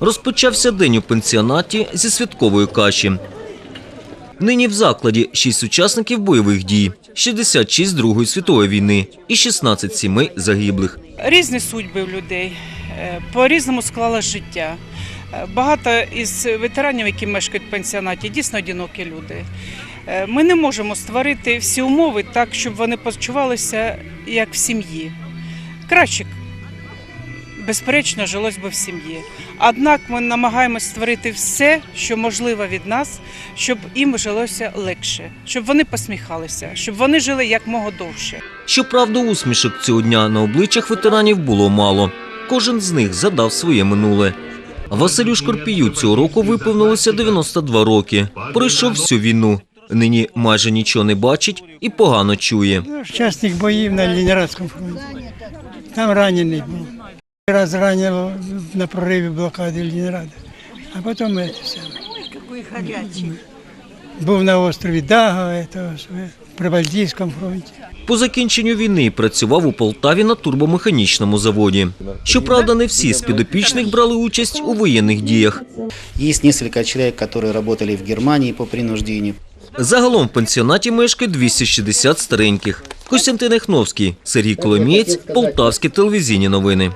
Розпочався день у пенсіонаті зі святкової каші. Нині в закладі шість учасників бойових дій, 66 з Другої світової війни і 16 сімей загиблих. Різні судьби в людей, е, по-різному склалось життя. Е, Багато із ветеранів, які мешкають в пенсіонаті, дійсно одинокі люди. Е, Ми не можемо створити всі умови так, щоб вони почувалися як в сім'ї. Краще, безперечно, жилось би в сім'ї. Однак ми намагаємося створити все, що можливо від нас, щоб їм жилося легше, щоб вони посміхалися, щоб вони жили як мого довше. Щоправда, усмішок цього дня на обличчях ветеранів було мало. Кожен з них задав своє минуле. Василю Шкорпію цього року виповнилося 92 роки. Пройшов всю війну. Нині майже нічого не бачить і погано чує. Учасник боїв на Ленинградському фронті. Там ранений був. Раз ранило на прориві блокади Ленінграда, а потім це саме. Був на острові Дага, е, при Бальтійському фронті. По закінченню війни працював у Полтаві на турбомеханічному заводі. Щоправда, не всі з підопічних брали участь у воєнних діях. Есть несколько человек, которые работали в Германии по принуждению. Загалом в пенсіонаті мешкає 260 стареньких. Костянтин Ехновський, Сергій Коломієць, Полтавські телевізійні новини.